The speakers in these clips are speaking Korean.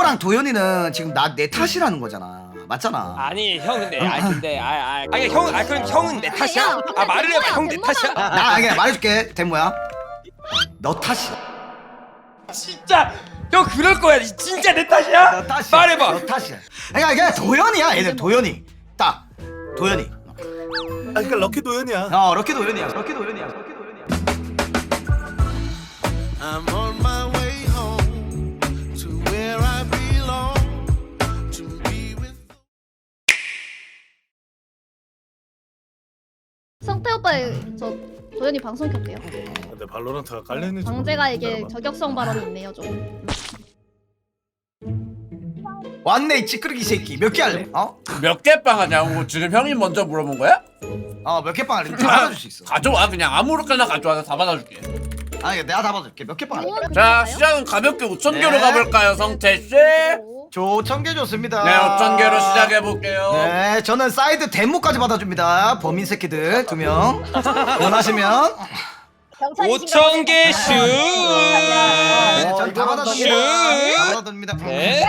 덴모랑 도현이는 지금 나 내 탓이라는 거잖아. 맞잖아. 아니 형 근데 아 근데 아아 아니 형아 그럼 형은 내 탓이야? 아 말을 해봐 형내 탓이야? 나 그냥 말해줄게 덴모야. 너 탓이야. 진짜 형 그럴 거야 진짜 내 탓이야? 너 탓이야. 말해봐 너 탓이야. 그러니까 이게 도현이야. 얘들 도현이. 딱 도현이. 아 그러니까 럭키 도현이야. 어 럭키 도현이야. 럭키 도현이야. 럭키 도현이야. I'm on 성태 오빠 저 도현이 방송 켤게요. 근데 발로란트가 깔려있는 줄 강제가 이게. 저격성 발언이 있네요 좀. 왔네 이 찌끄러기 새끼. 몇 개 할래? 어? 몇 개 빵 하냐고 지금 형이 먼저 물어본 거야? 어 몇 개 빵 할래? 다 받아줄 수 있어. 가져와 그냥 아무렇게나 가져와서 다 받아줄게 아니 내가 다 받아줄게. 몇 개 빵 할래? 자 시작은 가볍게 5천 개로 네. 가볼까요 성태 씨? 조천 개 좋습니다. 네 5천 개로 시작해 볼게요 네, 저는 사이드 데모까지 받아줍니다. 범인 새끼들 두 명. 원하시면 5천 개 슛! 네, 전다 받아줍니다. 슛! 다 받아줍니다. 네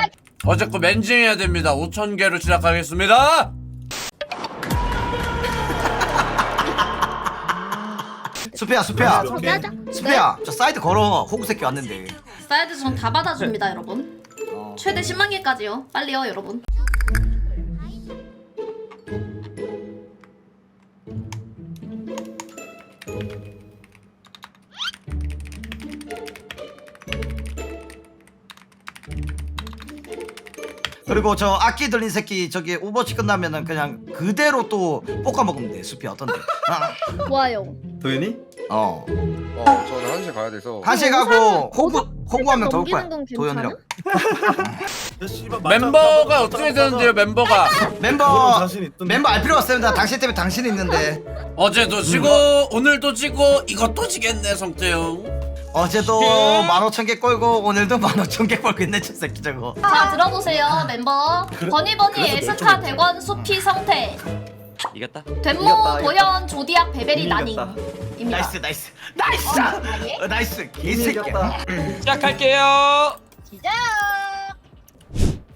어제 거 멘징해야 됩니다 5천 개로 시작하겠습니다 수피야, 수피야, 소개하자. 수피야. 저 사이드 걸어. 호구 새끼 왔는데. 사이드 전 다 받아줍니다 여러분 어. 최대 10만 개까지요 빨리요 여러분 그리고 저 악기 들린 새끼 저기 오버워치 끝나면은 그냥 그대로 또 볶아 먹으면 돼. 수피 어떤데? 아, 좋아요. 도현이? 어. 어, 저는 한시 가야 돼서. 한시 가고 호구 호구 한명더올 거야. 넘기는 건 도현이라고. 야, 씨발, 맞짱 멤버가 어떻게 맞짱 되는데요 멤버가 그거는 멤버 자신 있던데. 멤버 알 필요 없습니다. 당신 때문에 당신이 있는데 어제도 지고 오늘도 지고 이것도 지겠네 성태형 어제도 만 오천 개 꼴고 오늘도 만 오천 개 꼴고 있네 저 새끼 저거. 자 들어보세요 멤버 버니버니 에스카 몇 대권 수피 성태 이겼다? 된모 이겼다, 조디악 베베리. 나닝입니다. 나이스 나이스. 나이스! 어, 나이스. 개새끼야. 시작할게요.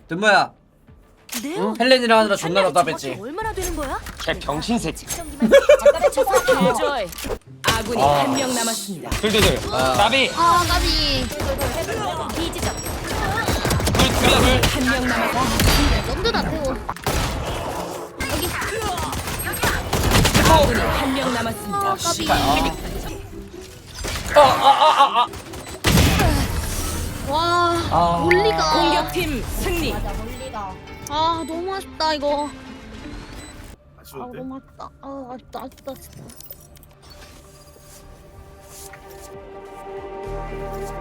든모야. 헬렌이랑 하느라 존나 답답했지. 얼마나 되는 거야? 개 병신 새끼. 조이. 아군이 아. 한 명 남았습니다. 둘둘둘. 나비. 아 까비. 비지점. 둘둘둘. 한명 남았다. 넘드다 태워. 아군이 한 명 남았습니다. 아 까비. 와 몰리가. 공격팀 승리. 아 너무 아쉽다 이거. 아 아쉬운데. 너무 아쉽다. 아 아쉽다 아쉽다 진짜.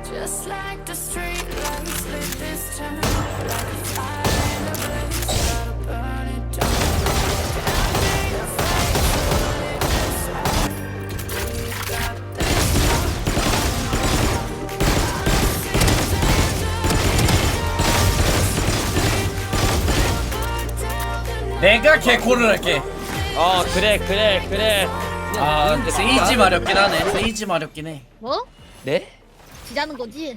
Just like the street lights lit this town Like a fire in a blaze, 내가 개코를 할게 어 그래 그래 그래 아 근데 세이지 마렵긴 하네 세이지 마렵긴 해 뭐? 네? 지자는 거지?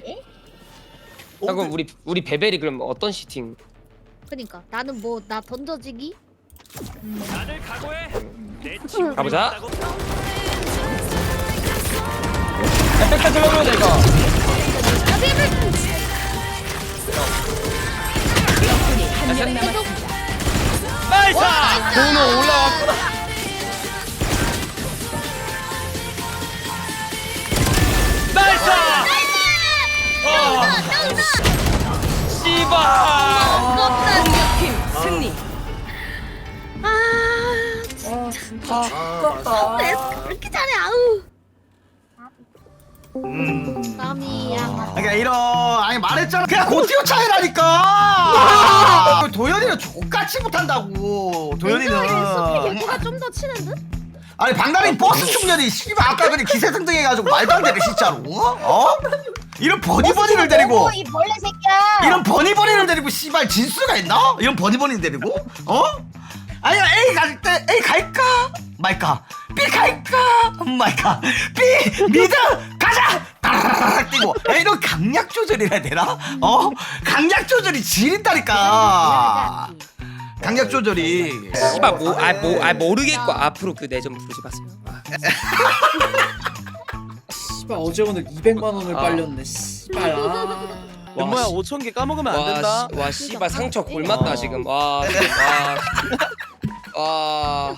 아, 그럼 우리 우리 베벨이 그럼 어떤 시팅? 그니까 나는 뭐 나 던져지기? 가보자 에펙트 들어보자 이거 한명 남았습니다. 나이스! 도노 올라왔구나 나이스! 어. 씨발! 공격팀 승리. 아 진짜. 왜 이렇게 잘해 아우. 음. 땀이야. 그러니까 이런 아니 말했잖아. 그냥 고티오 차이라니까. 도현이는 족같이 못한다고. 도현이는. 누가 좀 더 치는 듯? 아니 방달인 버스 충전이 씨발 아까 그냥 기세등등 해가지고 말도 안 되네 진짜로. 어? 이런 버니버니를 데리고. 이 벌레 새끼야. 이런 버니버니를 데리고 씨발 진수가 있나? 이런 버니버니 데리고? 어? 아니야 A 갈때 A 갈까 말까 B 갈까 말까 B 미드 가자 따라락 뛰고 야, 이런 강약 조절이라 해야 되나? 어? 강약 조절 조절이 지린다니까 강약 조절이 씨발 뭐아 뭐 아 모르겠고 앞으로 그 내 좀 부르지 마세요. 아. 씨발 어제 오늘 200만 원을 아. 빨렸네 씨발 아. 와, 씨. 5천 개 까먹으면 와, 씨, 와 씨발 상처 골맞다 지금. 와, 와. 와.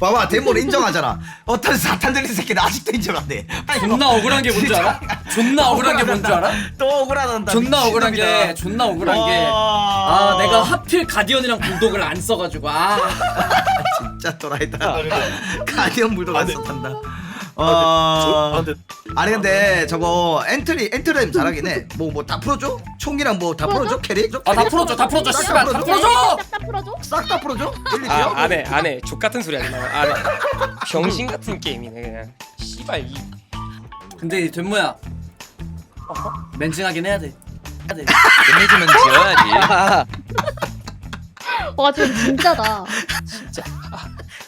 봐봐 대모를 인정하잖아 어떤 사탄 들린 새끼는 아직도 인정 안돼 존나 억울한 게 뭔지 알아? 존나 억울한 게 뭔지 알아? 또 억울하단다 존나 억울한 게. 존나 억울한 게 와. 아 내가 하필 가디언이랑 불독을 안 써가지고 아 진짜 또라이다 아니, 가디언 물도 아, 안 네. 썼단다 저, 아 어... 근데 아니 근데 저거 엔트리 엔트리임 잘하긴 해 뭐 뭐 다 풀어줘? 총이랑 뭐 다 풀어줘? 캐리? 아 다 풀어줘 다 풀어줘 씨발 다 풀어줘 싹다 풀어줘? 싹다 풀어줘? 일리 아, 돼요? 안해 안해 족 같은 소리 하지 마. 안해. 병신 같은 게임이네 그냥. 씨발 이 근데 이 된모야 맨징하긴 해야 돼 해야 돼 끝내주면 지어야지. 와, 저 진짜다.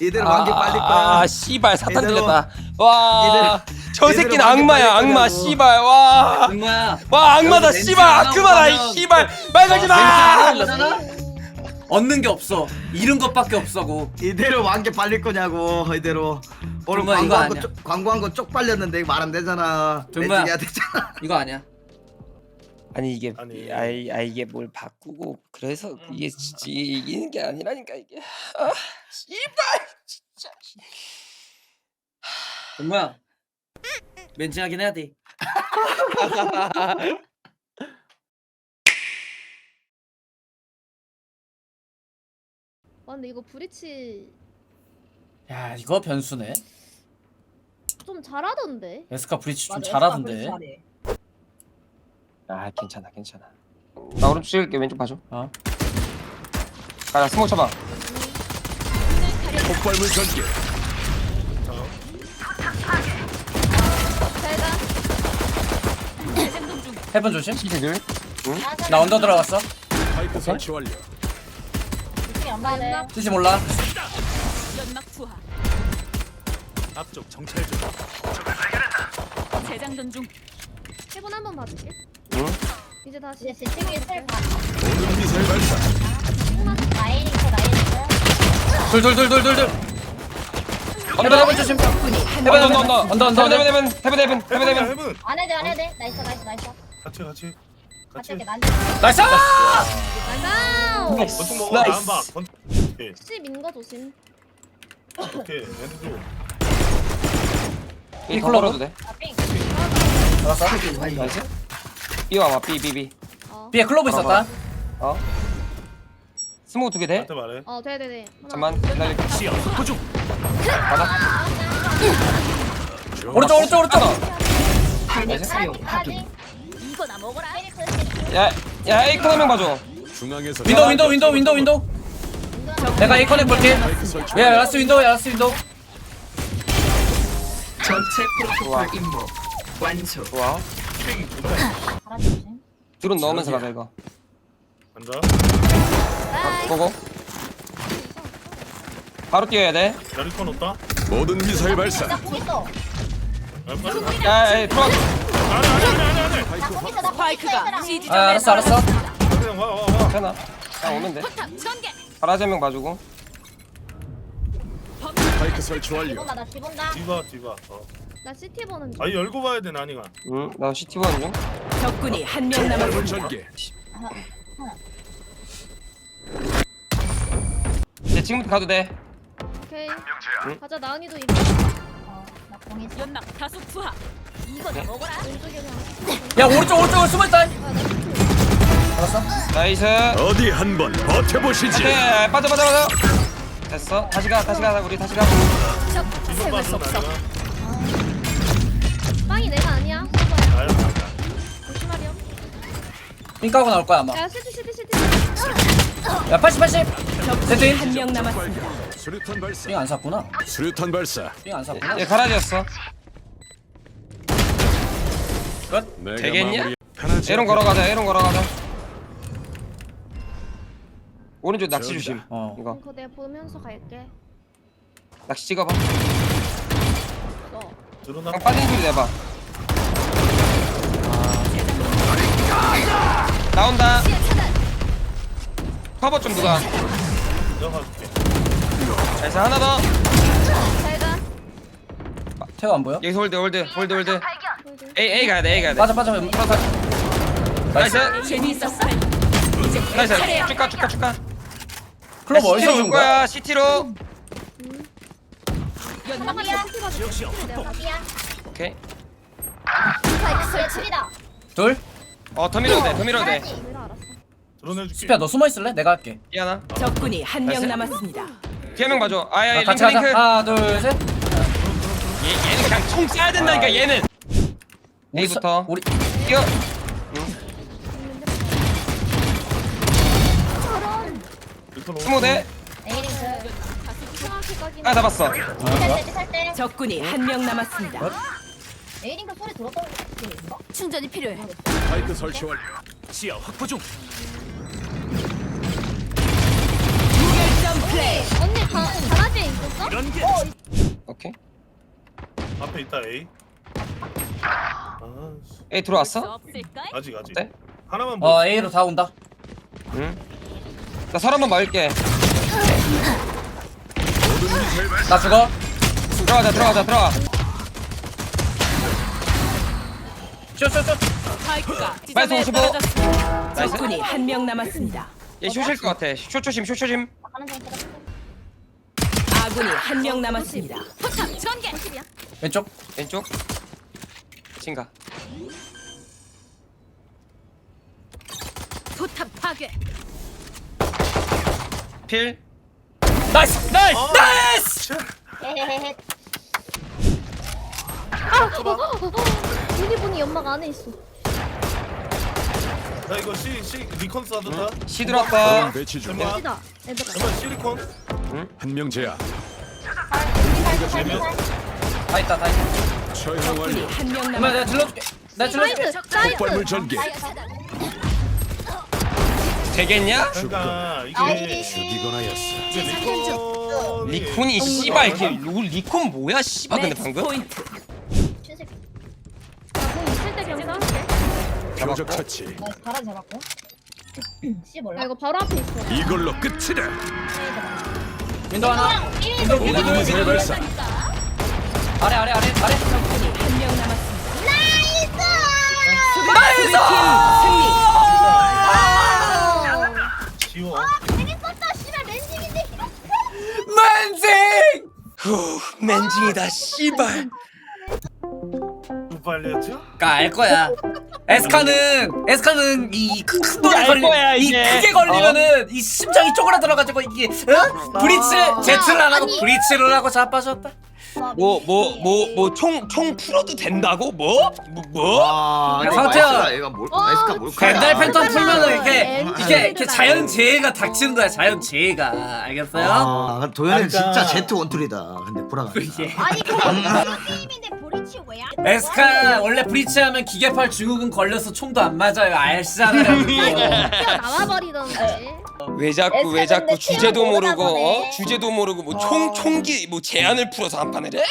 이대로 완전 빨리 거야 아, 씨발 사탄 이대로- 들렸다. 와. 저 새끼는 악마야 악마. 씨발 와. 된모야 와 악마다 여기서 씨발 나오고 씨발 말 걸지 마. 하잖아 얻는 게 없어 잃은 것밖에 없어고 이대로 완전 빨릴 거냐고 이대로 오늘 정말 이거 광고한 거 아니야. 쪽, 광고한 거쪽 빨렸는데 말 안 되잖아 정말. 매진해야 되잖아 이거 아니야 아니 이게 아니. 아, 이- 아 이게 뭘 바꾸고 그래서 이게 진짜 이기는 게 아니라니까 이게. 아, 씨발 진짜. 된모야 맨징하긴 해야 돼 와, 근데 이거 브리치 야 이거 변수네 좀 잘하던데. 에스카 브리치 좀 잘하던데 아 괜찮아 괜찮아. 나 오른쪽 찍을게 왼쪽 봐줘. 어. 가자 스모 쳐봐. 폭발물 전개. 해본 조심 시들. 나 언더 들어갔어 파이프 설치 완료. 안 맞네. 쓰지 몰라 연막 투하. 앞쪽 정찰 좀. 재장전 중. 해본 한번 봐줄게. 응? 이제 다시. 이제 지층이 슬 봐. 모든 미사일 발사. 라인이고 라인이고. 둘둘둘둘둘둘 해본 해본 조심 남았습니다. 언더 언더 헤븐 언더 헤븐 헤븐 헤븐 헤븐 헤븐. 해븐. 안 해도 안 해도 돼. 나이스 나이스 나이스. 같이 같이. 같이 난. 나이스 나이스. 먹어. 나이스. 오케이. 혹시 민거 조심. 오케이. 얘네도. 이 콜라보? 콜라도 돼. 아 삥. 나이스. B 와봐 B B B. 어. 비에 클로브 있었다 어? 스모 두개 돼? 나한테 말해. 어, 돼, 돼, 돼. 하나. 잠만 기다릴게. 시야. 확보 중. 오른쪽 오른쪽 오른쪽 나이스. 아직. 이거나 먹어라. 야, 야 에이컨 한명 봐줘. 중앙에서 윈도우 윈도우 윈도우 윈도우 윈도우 내가 커넥 볼게. 야 라스 윈도우 야 라스 윈도우 좋아. 드론 넣으면서 가자 이거. 앉아. 고고. 바로 뛰어야 돼. 야리콘 없다. 모든 미사일 발사. 나공 있어. 야, 야, 야, 들어와. 스파이크가 아 지점에 알았어 알았어 그냥 와 와 와. 괜찮아. 나 전개. 바라지 한명 봐주고. 파이프 설치 완료. 나. 뒤봐 뒤봐. 어. 나 CT 보는 중. 아니 열고 봐야 돼 나니가. 응, 나 CT 보는 중. 적군이 한 명 남았습니다. 전개. 이제 지금부터 가도 돼. 오케이. 응? 가자, 나은이도 이리. 나공 있어. 연막 다수 투하. 야 오른쪽 오른쪽 숨어있다. 알았어 나이스. 어디 한번 버텨보시지. 오케이, 빠져, 빠져, 빠져. 됐어. 다시 가, 다시 가. 우리 다시 가. 뒤좀 봐줘 나니가. 빵이 내가 아니야. 봐봐요. 조심하렴. 삥 까고 나올 거야 아마 야, CT, CT, CT. 야 80, 80 적군이 세트인 한명 남았습니다. 수류탄 발사. 삥안 샀구나 수류탄 발사. 삥안 샀구나 얘 가라지였어. 내가 되겠냐? 않게. 걸어가자. 에론 걸어가자. 오른쪽 낚시. 조심. 어. 이거 그거 내가 보면서 갈게. 낚시 찍어봐. 너. 드러나. 그냥 빠진 소리 내봐. 나온다. 커버 좀 누가 나이스 하나 더 태호 안 보여? 여기서 홀드 홀드 홀드 홀드 A A 가야 돼 A 가야 돼. 맞아 맞아 맞아 나이스. 재미있었어. 이제 내 나이스. 차례야. 쭉가 쭉가 쭉가 클럽 어디서 준 올 거야? 거야? CT로. 연막이야 연막이야 오케이. 그래 칠이다. 둘? 어더 밀어도 돼더 밀어도 돼. 잘하지? 스피야 너 숨어 있을래? 내가 할게. 미안하 적군이 한명 나이스. 남았습니다. 뒤에 명 봐줘. 아야 아, 링크 같이 가자. 링크. 하나 둘 셋. 얘, 얘는 그냥 총 쏴야 된다니까 얘는. 우리 사- A부터 우리 뛰어. 스무 대 에이링크 하나 잡았어 적군이 한 명 남았습니다. 에이링크 소리 들었던? 충전이 필요해. 마이크 설치 완료. 시야 확보 중 무결점 플레이. 언니 다 잘하지 있었어? 이런 게 오케이 앞에 있다 A 아 씨. A 들어왔어? 아직 아직 네? 하나만 뭐어 A로 다 온다 나 서른번 막을게 나 죽어 들어가자 들어가자 들어가 쇼쇼쇼 마이너스 지점에 55. 떨어졌습니다. 나이스. 적군이 한 명 남았습니다. 얘 쇼실 것 같아 쇼 조심 쇼 조심 하는 중 들었어 아군이 한 명 남았습니다. 포탑 전개. 왼쪽 왼쪽 친가. 포탑 파괴. 필. 나이스! 나이스! 나이스! 헤헤헤헤 유니본이 연막 안에 있어. 나 이거 C C 리콘 쏴줬다 C 들어왔다. 배치 중. 애들아. 잠깐만 시리콘? 한 명 제압. 다 있다 다 있다 처형 완료. 한명 엄마. 내가 질러줄게 내가 질러줄게. 폭발물 전개. 되겠냐? 그러니까 이게 죽이거나 하였어. 이게 리콘이 리콘이 씨발 이게 루- 리콘 뭐야 씨발 근데 매치 방금 포인트. 춘색 나공 있을 때 그냥 싸울게. 표적 처치. 나 바람 잡았고 야 몰라 이거 바로 앞에 있어. 이걸로 끝이다. 윈도 하나 윈도 윈도 둘 미사일 윈도 둘 발사. 아래 아래 아래 아래 적군이 한명 남았습니다. 나이스 승리. 지워 재밌었다 씨발 랜딩인데 만생 후 맨징이다 씨발 빨리였죠? 그러니까 알 거야. 에스카는 에스카는 이큰 돈을 알 걸리 거야, 이 이제. 크게 걸리면은 이 심장이 쪼그라들어가지고 이게 어? 브리츠 제트를 안 하고 아니. 브리츠를 하고 자빠졌다. 뭐 뭐 뭐 뭐 총 총 풀어도 된다고? 뭐? 뭐? 뭐? 와 야, 상태야. 마이스가 얘가 뭘 마이스가 뭘까 벤달 패턴 풀면은 이렇게 엔지를 이게 이렇게 달아. 자연 재해가 닥치는 거야. 자연 재해가 알겠어요? 아 도현이 그러니까. 진짜 제트 원툴이다 근데 예. 아니 근데 게임인데 브리치 왜야? 에스카 원래 브리츠 하면 기계팔 중국은 걸려서 총도 안 맞아요. 알잖아요. 그거. 뛰어 나와 버리던데. 왜 자꾸 왜 자꾸 근데 주제도 모르고 어? 주제도 모르고 뭐 총 총기 뭐 제한을 풀어서 한 판을 해?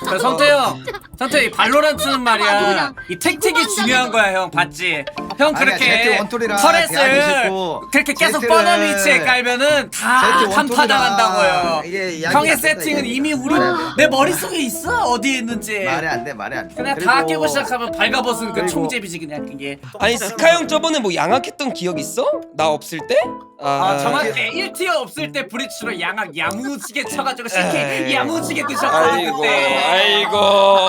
그 성태 형, 성태형 발로란트는 말이야. 이 택틱이 중요한 거야, 형. 봤지? 형 아니야, 제트 그렇게 원툴이라 대안이 터렛을 싫고 그렇게 계속 제트를- 뻔한 위치에 깔면은 다 제트 간파 당한다고요. 이게 이야기가 형의 안 된다, 세팅은 이게. 이미 우리 말이 안 돼. 내 머릿속에 있어. 어디에 있는지. 말이 안돼 말이 안돼 그냥 다 깨고 시작하면 발가벗은 그 그리고- 총제비지 그냥 그게. 아니 스카 형 저번에 뭐 양악했던 기억 있어? 나 없을 때? 아 정확해 1티어 없을 때 브리츠로 양악 야무지게 쳐가지고 CK 에이. 야무지게 아이고 그때. 아이고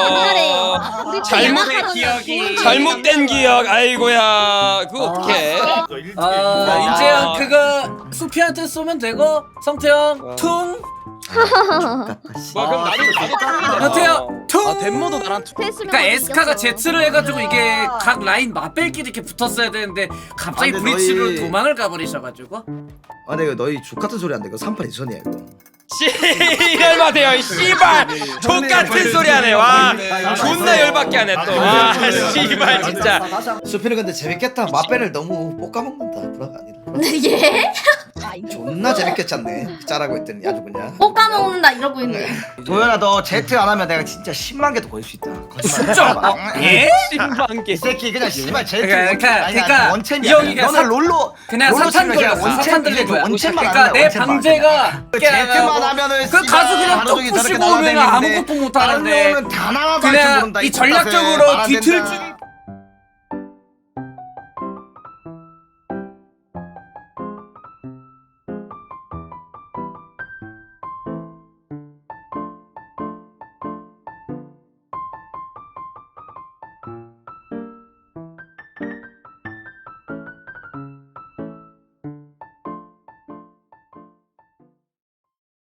옛날에 우리 잘못- 내 기억이. 잘못된 기억 아이고야 그거 어떡해? 이거 1대1 아. 아. 이제형 그거 수피한테 쏘면 되고 성태형 아. 퉁. 뭐 그럼 나도 나도 성태형 퉁. 아 덴모도 나랑 투 그러니까 에스카가 제트를 해가지고 이게 각 라인 맞뺄끼리 이렇게 붙었어야 되는데 갑자기 아, 근데 브리치로 너희- 도망을 가버리셔가지고. 아 근데 이거 너희 족 같은 소리 안 돼. 이거 3판 2선이야 이거 씨발 마세요 이 씨발. 족같은 소리 하네. 와 존나 열받게 하네 또와 씨발 진짜. 수피는 근데 재밌겠다. 맛배를 너무 볶아먹는다. 불화가 아니라. 예? 존나 재밌게 짰네. 짜라고 했더니 아주 그냥. 꼭 까먹는다 이러고 있네. 도현아 너 제트 안 하면 내가 진짜 10만 개도 걸수 있다. 진짜? 어, 예? 10만 개. 이 새끼 그냥 씨발 제트 그러니까, 그러니까 아니, 원챔이야. 이 형이 그냥 너는 사- 롤로 그냥 롤로 사탄 치면. 원챔 사탄 돌린 거야. 원챔만 그러니까 내. 방제가 그 제트 그 가수 그냥 톡 부시고 오면 아무것도 못 하는데 다른 경우는 단 하나도 할줄 그냥 이. 전략적으로 뒤틀 된다.